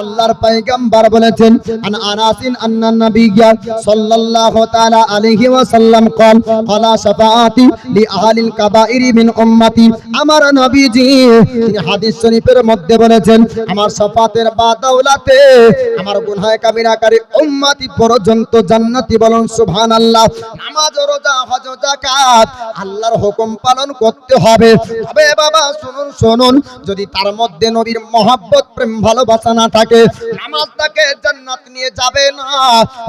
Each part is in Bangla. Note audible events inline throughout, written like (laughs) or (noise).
আল্লাহর পাইগাম্বার বলেছেন, আন আনাসিন আন্না নাবিয়্যা সাল্লাল্লাহু তাআলা আলাইহি ওয়া সাল্লাম কল ফালা শাফাআতি লি আহলিল কাবাইরি মিন উম্মতি। আমার নবীজি তিনি হাদিস শরীফের মধ্যে বলেছেন, আমার শাফাতের বা দাওলাতে আমার গুনাহে কামিনাকারী উম্মতি পর্যন্ত জান্নাতি বলন, সুবহানাল্লাহ। নামাজ, রোজা, হজ, যাকাত আল্লাহর হুকুম পালন করতে হবে। তবে বাবা, শুনুন শুনুন, যদি তার মধ্যে নবীর মহব্বত, প্রেম, ভালোবাসা না থাকে নামাজ তাকে জান্নাত নিয়ে যাবে না,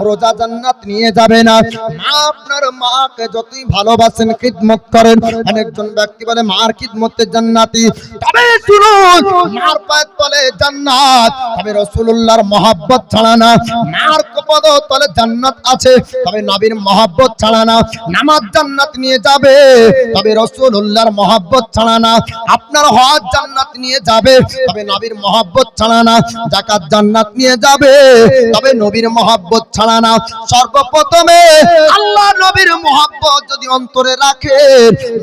রোজা জান্নাত নিয়ে যাবে না। মা আপনার মাকে যতই ভালোবাসেন, খিদমত করেন, অনেকজন ব্যক্তি বলে, মার খিদমতে জান্নাতি। তবে শুনুন, মার পায়ের তলে জান্নাত, তবে রাসূলুল্লাহর মহাব্বত ছাড়া না। মার কপদ তলে জান্নাত আছে, তবে নবীর মহাব্বত ছাড়া না। নামাজ জান্নাত নিয়ে যাবে, তবে রাসূলুল্লাহর মহাব্বত ছাড়া না। আপনার হজ জান্নাত নিয়ে যাবে, তবে নবীর মহাব্বত ছাড়া না। যাকাত জান্নাত নিয়ে যাবে। তবে নবীর মহাব্বত ছাড়া না। সর্বপ্রথমে আল্লাহ নবীর মহাব্বত যদি অন্তরে রাখে,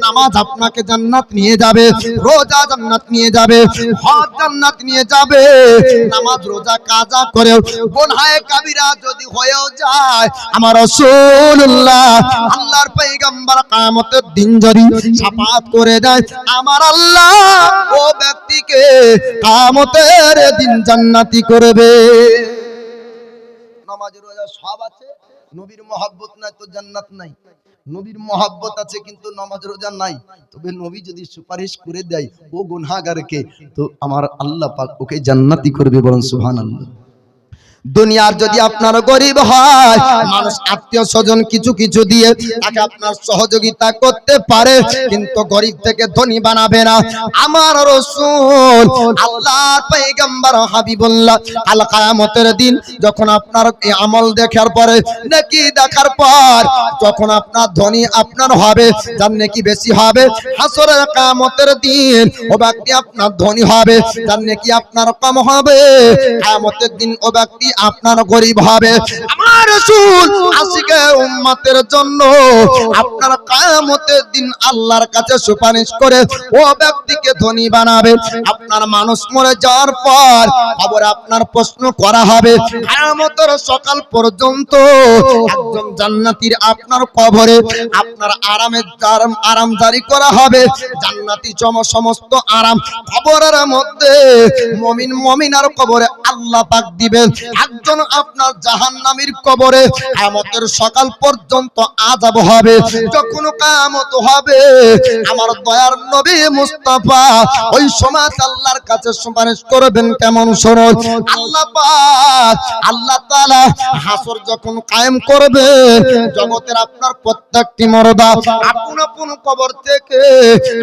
নামাজ আপনাকে জান্নাত নিয়ে যাবে, রোজা জান্নাত নিয়ে যাবে, হজ জান্নাত নিয়ে যাবে, নামাজ, রোজা, কাজা করেও গুনহায়ে কাবিরা যদি হয়েও যায়, আমার রাসূলুল্লাহ আল্লাহর পয়গম্বর কিয়ামতের দিন যদি শাফাত করে দেয়, আমার আল্লাহ ও ব্যক্তিকে কিয়ামতের দিন জান্নাতি করবে। নামাজ রোজা সব আছে, নবীর মহাব্বত নাই, তো জান্নাত নাই। নবীর মহাব্বত আছে, কিন্তু নামাজ রোজা নাই। তবে নবী যদি সুপারিশ করে দেয়, ও গুনাহগারকে, তো আমার আল্লাহ পাক ওকে জান্নাতি করবে বরং সুবহানাল্লাহ। দুনিয়ার যদি আপনার গরিব হয়, মানুষ আত্মীয় স্বজন কিছু কিছু দিয়ে তাকে আপনার সহযোগিতা করতে পারে, কিন্তু গরিব থেকে ধনী বানাবে না। আমার রসুল, আল্লাহর পয়গম্বর হাবিবুল্লাহ আল কিয়ামতের দিন যখন আপনার এই আমল দেখার পরে, নাকি দেখার পর, যখন আপনার ধনী আপনার হবে, যার নাকি বেশি হবে, হাসরের কিয়ামতের দিন ও ব্যক্তি আপনার ধনী হবে, যার নাকি আপনার কম হবে, কিয়ামতের দিন ও ব্যক্তি আপনার গরিব হবে। আমার রাসূল আশিকে উম্মতের জন্য আপনার কিয়ামতের দিন আল্লাহর কাছে সুপারিশ করে ও ব্যক্তিকে ধনী বানাবে। আপনার মানুষ মরে যাওয়ার পর খবর আপনার প্রশ্ন করা হবে, কিয়ামতের সকাল পর্যন্ত একজন জান্নাতীর আপনার কবরে আপনার আরামের আরাম আরাম জারি করা হবে। জান্নাতি চম সমস্ত আরাম কবরের মধ্যে মমিন মমিনার কবরে আল্লাহ পাক দিবেন। একজন আপনার জাহান্নামীর কবরে কিয়ামতের সকাল পর্যন্ত আযাব হবে। যখন কিয়ামত হবে, আমার দয়ার নবী মুস্তাফা ওই সময় আল্লাহর কাছে সুপারিশ করবেন কেমন শোনো আল্লাহ আল্লাহ তাআলা হাসর যখন কায়েম করবে, জগতের আপনার প্রত্যেকটি মর্দা আপন আপন কবর থেকে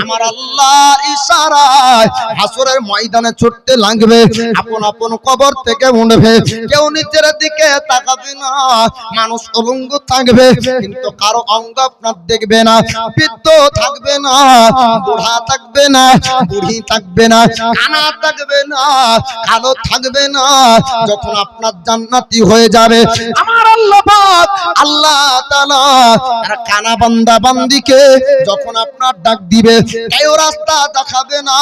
আমার আল্লাহর ইশারায় হাসরের ময়দানে ছুটতে লাগবে। আপন আপন কবর থেকে উঠবে। কেউ নিজের দিকে তাকাবে না। মানুষ অলঙ্গ থাকবে, কিন্তু কারও অঙ্গ আপনার দেখবে না। বৃদ্ধ থাকবে না, বুড়া থাকবে না, বুড়ি থাকবে না, কানা থাকবে না, কালো থাকবে না, যখন আপনার জান্নাতি হয়ে যাবে। আমার আল্লাহ আর কানা বান্দা বান্দিকে যখন আপনার ডাক দিবে, কেউ রাস্তা দেখাবে না,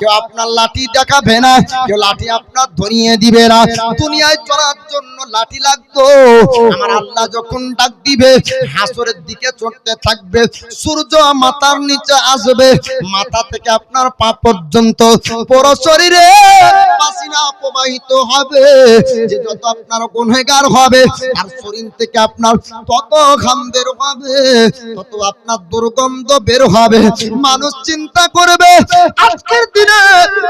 কেউ আপনার লাঠি দেখাবে না, কেউ লাঠি আপনার ধরিয়ে দিবে না। দুনিয়ায় চলার জন্য লাঠি লাগতো। আমার আল্লাহ যখন ডাক দিবে, হাসরের দিকে চড়তে থাকবে, সূর্য মাথার নিচে আসবে, মাথা থেকে আপনার পা পর্যন্ত পুরো শরীরে পাসিনা প্রবাহিত হবে। যে যত আপনার গুনহগার হবে আর শরীর থেকে আপনার তত বের হবে তত আপনার দুর্গন্ধ বের হবে। মানুষ চিন্তা করবে, আজকের দিনে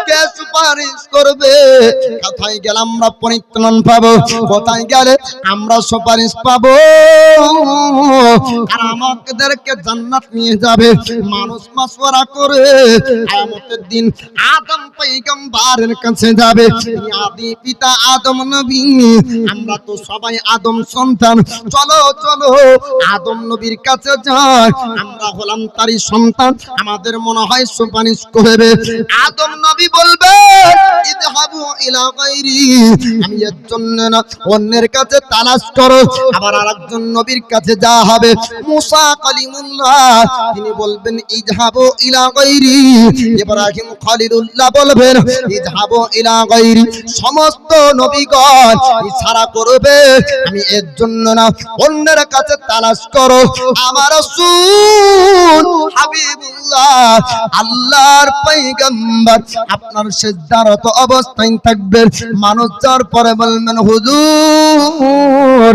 কে সুপারিশ করবে? কোথায় গেলে আমরা পরিত্রাণ পাবো? কোথায় গেলে আমরা সুপারিশ পাবো? আর আমাদেরকে জান্নাত নিয়ে যাবে। মানুষ মাসওয়ারা করে কিয়ামতের দিন আদম কাছে যাবে। আদি পিতা আদম নবী, আমরা তো সবাই আদম সন্তান। চলো চলো। আদম নবীর কাছে যাই। আমরা হলাম তারই সন্তান। আমাদের মনে হয় সুপারিশ করবে। আদম নবী বলবে ইযহাবু ইলা গায়রি আমি এর জন্য না, অন্যের কাছে তালাশ করো। আবার আরেকজন নবীর কাছে যা হবে। মুসা কালিমুল্লাহ, তিনি বলবেন ইযহাবু ইলা গায়রি ইব্রাহিম খলিলুল্লাহ বলবেন ইযহাবু ইলা গায়রি সমস্ত নবীগণ ইশারা করবে, আমি এর জন্য না অন্যের কাছে তালাশ করো। আমার আল্লাহর পয়গম্বর আপনার সিদ্ধারত অবস্থায় থাকবেন মানুষ যার পরে বলবেন, হুজুর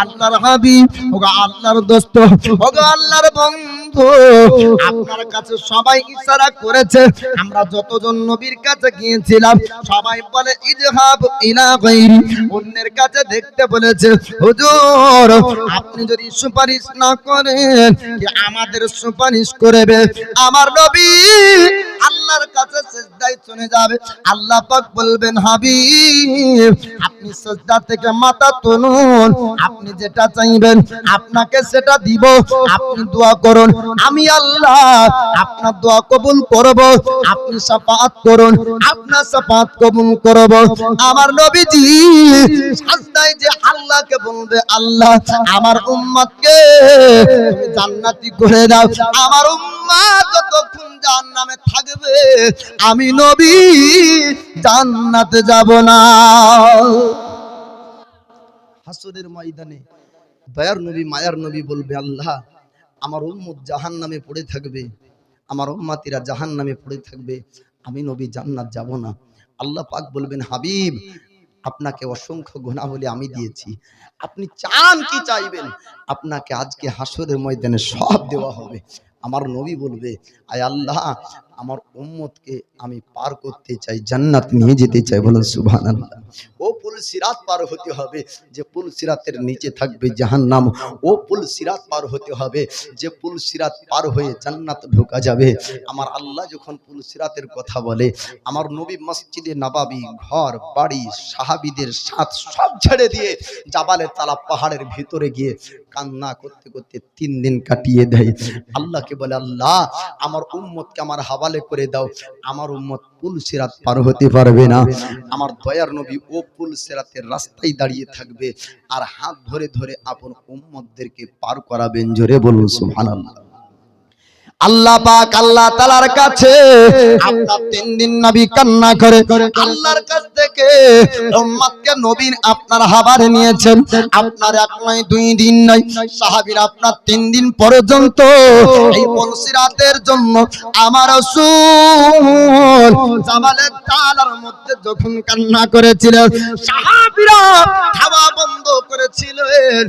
আল্লাহর হাবিব, ওগো আল্লাহর দোস্ত, ওগো আল্লাহর বন্ধু, আপনার কাছে সবাই ইশারা করেছে। আমরা যতজন নবীর কাছে গিয়েছিলাম, সবাই বলে, ইজহাব ইলা গায়রি অন্যের কাছে দেখতে বলেছে, হুজুর আপনি যদি সুপারিশ না করেন আমাদের সুপারিশ করবে আমার নবী আল্লাহর কাছে সিজদায় চলে যাবে। আল্লাহ পাক বলবেন, হাবিব, আপনি সিজদা থেকে মাথা তুলুন। আপনি যেটা চাইবেন, আপনাকে সেটা দিব। আপনি দোয়া করুন। আমি আল্লাহ আপনার দোয়া কবুল করব। আপনি সাফাত করুন। আপনার সাফাত কবুল করব। আমার নবীজি সাজদায় যে আল্লাহকে বলবে, আল্লাহ, আমার উম্মতকে জান্নাতি করে দাও। আমার উম্মত যতক্ষণ জাহান্নামে থাকবে আমি নবী, জান্নাতে যাব না। হাসরের ময়দানে দয়ার নবী, মায়ার নবী বলবে, আল্লাহ, আমার উম্মত জাহান নামে পড়ে থাকবে। আমার উম্মাতিরা জাহান নামে পড়ে থাকবে। আমি নবী, জান্নাত যাব না। আল্লাহ পাক বলবেন, হাবিব, আপনাকে অসংখ্য গুণা বলে আমি দিয়েছি। আপনি চান কি চাইবেন? আপনাকে আজকে হাসরের ময়দানে সব দেওয়া হবে। আমার নবী বলবে, আয় আল্লাহ, আমার উম্মতকে আমি পার করতে চাই, জান্নাত নিয়ে যেতে চাই। বলেন, সুবহানাল্লাহ। ও পুল সিরাত পার হতে হবে, যে পুল সিরাতের নিচে থাকবে জাহান্নাম। ও পুল সিরাত পার হতে হবে, যে পুল সিরাত পার হয়ে জান্নাত ঢোকা যাবে। আমার আল্লাহ যখন পুল সিরাতের কথা বলে, আমার নবী মসজিদে নবাবি, ঘর, বাড়ি, সাহাবিদের সাথ সব ছেড়ে দিয়ে জাবালের তালা পাহাড়ের ভিতরে গিয়ে কান্না করতে করতে তিন দিন কাটিয়ে দেয়। আল্লাহকে বলে, আল্লাহ, আমার উম্মতকে আমার হাওয়ালে করে দাও। আমার উম্মত পুল সিরাত পার হতে পারবে না। আমার দয়ার নবী ও পুল সিরাতের রাস্তায় দাঁড়িয়ে থাকবে। আর হাত ধরে ধরে আপন উম্মতদেরকে পার করাবেন। জোরে বলুন, সুবহানাল্লাহ। আল্লাহ পাক আল্লাহ তালার কাছে (laughs) আপনার তিন দিন নবী কান্না করে আল্লাহর কাছ থেকে উম্মতকে নবীন আপনার হাবারে নিয়েছেন। আপনার এক নয় দুই দিন নয়। সাহাবীর আপনার তিন দিন পর্যন্ত এই বলসিরাতের জন্য আমার রাসূল জামালের তালার মধ্যে যখন কান্না করেছিলেন সাহাবীরা খাওয়া বন্ধ করেছিলেন।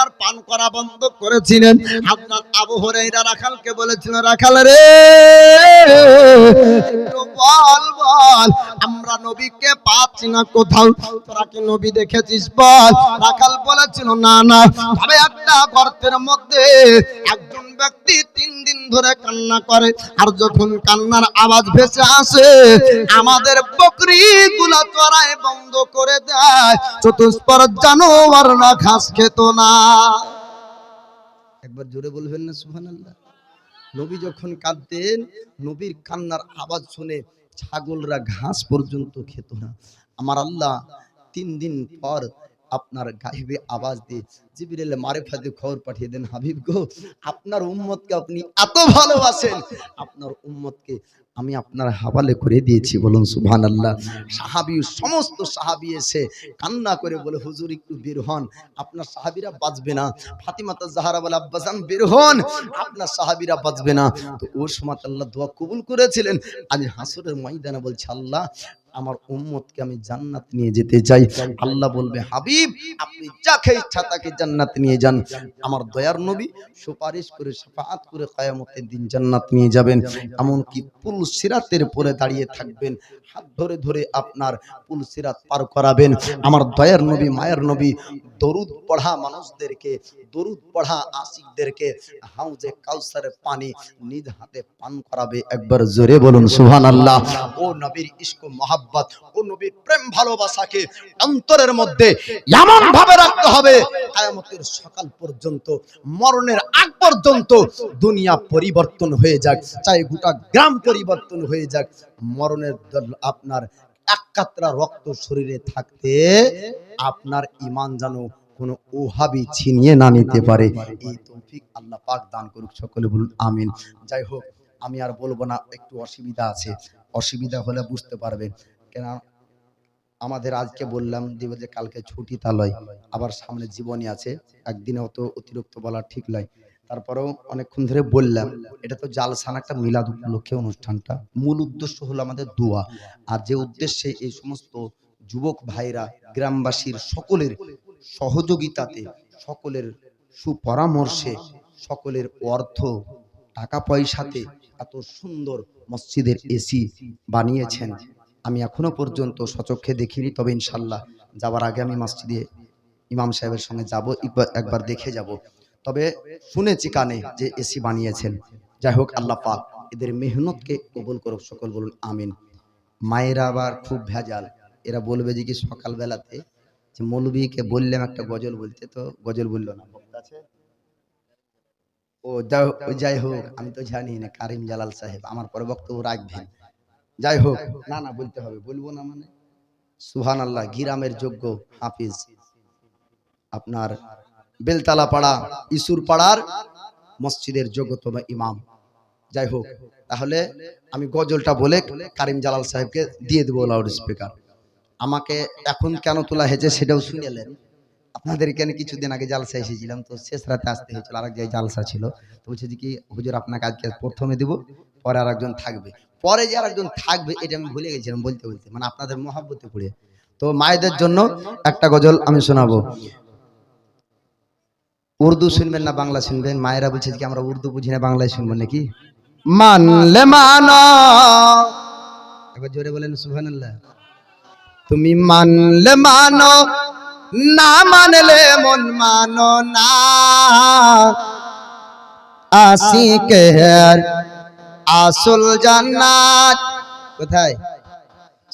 আপনার পান করা বন্ধ করেছিলেন। আপনার আবু হরাইরা রাখালকে বলেছিল রাখাল রে বল বল। আমরা নবীকে পাচ্ছি না কোথাও। তোরা কি নবী দেখেছিস, বল। রাখাল বলেছিল, না না। তবে একটা গর্তের মধ্যে একজন ব্যক্তি তিন দিন ধরে কান্না করে, আর যখন কান্নার আওয়াজ ভেসে আসে, আমাদের বকরি গুলা চড়ায় বন্ধ করে দেয়। চতুষ্পর জানোয়াররা ঘাস খেত না। একবার জোরে বলবেন না, সুবহানাল্লাহ। নবী যখন কাঁদতেন, নবীর কান্নার আওয়াজ শুনে ছাগলরা ঘাস পর্যন্ত খেত না। আমার আল্লাহ তিন দিন পর আপনার গাইবে আওয়াজ দিয়ে। জিবিরেল মারেফাতে খবর পাঠিয়ে দেন, হাবিব গো, আপনার উম্মতকে আপনি এত ভালোবাসেন। আপনার উম্মতকে আমি আপনার হাওয়ালে করে দিয়েছি। বলুন সুবহান আল্লাহ সাহাবি, সমস্ত সাহাবি এসে কান্না করে বলে, হুজুর, একটু বের হন। আপনার সাহাবিরা বাঁচবে না। ফাতিমাতা জাহারা বলে আব্বাসান বের হন। আপনার সাহাবিরা বাঁচবে না। তো ওর সময় আল্লাহ দোয়া কবুল করেছিলেন। আজ হাসরের ময়দানে বলছে, আল্লাহ আমার উম্মতকে আমি জান্নাত নিয়ে যেতে চাই। আল্লাহ বলবে, হাবিব, আপনি যাকে ইচ্ছা তাকে জান্নাত নিয়ে যান। আমার দয়ার নবী সুপারিশ করে সাফাত করে কায়ামতের দিন জান্নাত নিয়ে যাবেন। এমনকি পুল সিরাতের পরে দাঁড়িয়ে থাকবেন। হাত ধরে ধরে আপনার পুল সিরাত পার করাবেন। আমার দয়ার নবী, মায়ের নবী দরুদ পড়া মানুষদেরকে, দরুদ পড়া আশিকদেরকে হাউজে কাউসারের পানি নিজ হাতে পান করাবে। একবার জোরে বলুন সুহান আল্লাহ ও নবীর ইস্ক মোহাব্বত, ও নবীর প্রেম ভালোবাসাকে অন্তরের মধ্যে এমন ভাবে রাখতে হবে, কায়ামতের সকাল পর্যন্ত, মরণের আগ পর্যন্ত দুনিয়া পরিবর্তন হয়ে যাক, চাই গোটা গ্রাম পরিবর্তন হয়ে যাক। মরণের আপনার এক কাতরা রক্ত শরীরে থাকতে আপনার ইমান যেন কোনো ওহাবি ছিনিয়ে না নিতে পারে। এই তৌফিক আল্লাহ পাক দান করুক, সকলে বলুন আমিন। যাই হোক, আমি আর বলব না, একটু অসুবিধা আছে। অসুবিধা হলে বুঝতে পারবেন কেন আমাদের আজকে বললাম, দিব যে কালকে ছুটি তালয়। আবার সামনে জীবনী আছে। একদিনে অত অতিরিক্ত বলা ঠিক নয়। তারপরেও অনেকক্ষণ ধরে বললাম, এটা তো জালসান একটা মিলাদ উপলক্ষে অনুষ্ঠানটা। মূল উদ্দেশ্য হলো আমাদের দোয়া। আর যে উদ্দেশ্যে এই সমস্ত যুবক ভাইরা, গ্রামবাসীর সকলের সহযোগিতাতে, সকলের সুপরামর্শে, সকলের অর্থ, টাকা পয়সাতে এত সুন্দর মসজিদের এসি বানিয়েছেন। আমি এখনও পর্যন্ত সচক্ষে দেখিনি, তবে ইনশাল্লাহ যাওয়ার আগে আমি মসজিদে ইমাম সাহেবের সঙ্গে যাব, একবার দেখে যাব। তবে শুনেছি কানে যে এসি বানিয়েছেন। যাই হোক, আল্লাহ পাক এদের মেহনতকে কবুল করুক, সকল বলুন আমিন। মায়েরা আবার খুব ভেজাল। এরা বলবে যে কি সকালবেলাতে? যে মৌলবীকে বললাম একটা গজল বলতে, তো গজল বলল না। ও যাই হোক- ও যাই হোক, আমি তো জানি না, কারিম জালাল সাহেব, আমার পরে বক্তব্য রাখবেন। যাই হোক, না না, বলতে হবে, বলব না মানে। সুহান আল্লাহ গিরামের যোগ্য হাফিজ। আপনার বেলতলা পাড়া, ইসুর পাড়ার মসজিদের যোগ্যতম ইমাম। যাই হোক, তাহলে আমি গজলটা বলে কারিম জালাল সাহেবকে দিয়ে দেবো লাউড স্পিকার আমাকে এখন কেন তোলা হয়েছে সেটাও শুনেলেন। আপনাদের এখানে কিছুদিন আগে জালসা এসেছিলাম, তো শেষ রাতে আসতে হয়েছিল আর এক জায়গায় জালসা ছিল। তো বলছে যে কি, হুজুর আপনাকে আজকে প্রথমে দিব, পরে আর একজন থাকবে। পরে যে আর একজন থাকবে, এটা আমি ভুলে গেছিলাম বলতে বলতে মানে আপনাদের মহাব্বতে পড়ে তো মায়েদের জন্য একটা গজল আমি শোনাবো। উর্দু শুনবেন না, বাংলা শুনবেন। মায়েরা বলছে কি আমরা উর্দু বুঝি না, বাংলায় শুনব নাকি? মানলে মানো। একবার জোরে বলেন, সুবহানাল্লাহ। তুমি মানলে মানো, না মানলে মন মানো না। আসি আশিকের আসল জান্নাত কোথায়?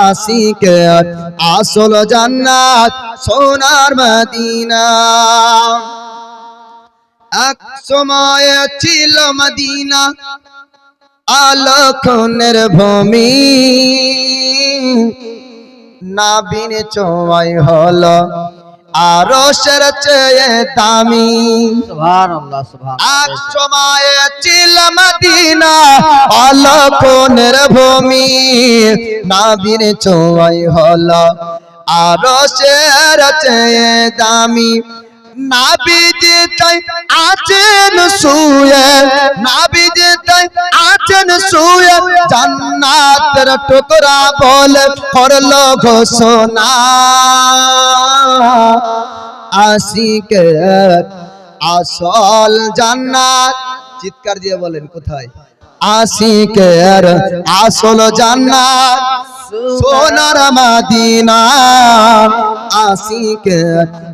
আশিকের আসল জান্নাত সোনার মদিনা। এক সময় ছিল মদিনা আলোকনের ভূমি নাবিন চোয়াই হলো আরও সের চেয়ে দামি। এক সময় ছিল মদিনা আলোকনের ভূমি। নাবিন চোয়াই হল আরও চেয়ে দামি। নাবিজ তাই আছেন শুয়ে নাবিজ তাই আছেন শুয়ে জান্নাতের টুকরা বলে করল ঘোষণা। আশিকের আসল জান্নাত, চিৎকার দিয়ে বলেন কোথায়? আশিকের আসল জান্নাত, সোনার মাদিনা। আশিকের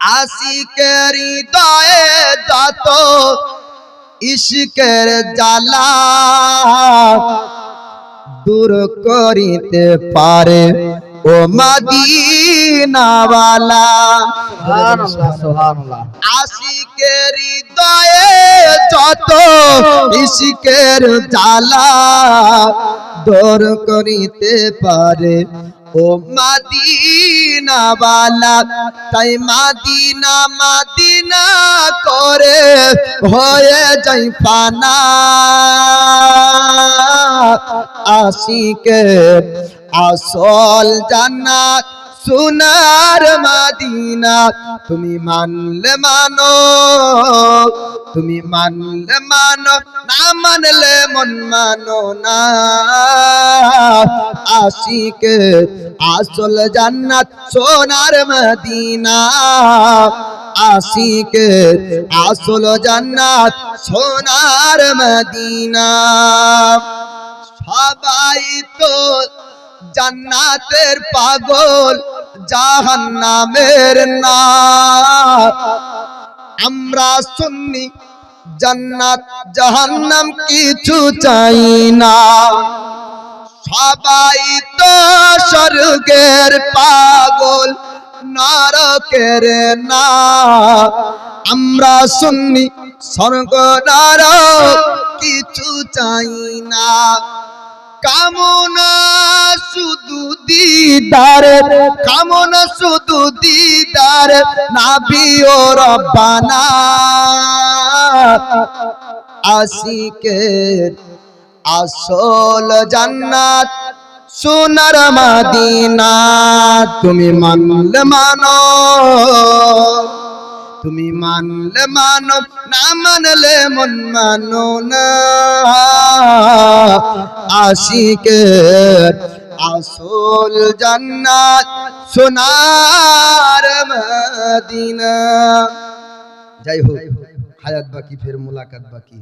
আশিকের হৃদয়ে যত ইশকের জ্বালা দূর করিতে পারে ও মদিনাওয়ালা। আশিকের হৃদয়ে যত ইশিকের জ্বালা দূর করিতে পারে ও মাদিনাওয়ালা তাই মাদিনা মাদিনা করে হয়ে যাই ফানা। আসিকে আসল জান্নাত সোনার মাদিনা, তুমি মানলে মানো, তুমি মানলে মানো, না মানলে মন মানো না। আশিকে আসল জান্নাত সোনার মদিনা, আশিকে আসল জান্নাত সোনার মদিনা। সবাই তো জান্নাতের পাগল, জাহান্নামের না। আমরা শুননি জান্নাত, জাহান্নাম কিছু চাই না। সবাই তো স্বর্গের পাগল, নরকের না। আমরা শুননি স্বর্গ, নরক কিছু চাই না। কামনা শুধু দিদার, কামনা শুধু দিদার নাবিও রব্বানা। আশিকের আসল জান্নাত, সোনার মাদিনা, তুমি মানলে মানো তুমি মানলে মানো না মানলে মন মানো না। আশিকে আসল জান্নাত সোনার মদিনা। যাই হোক, হায়াত বাকি, ফের মোলাকাত বাকি।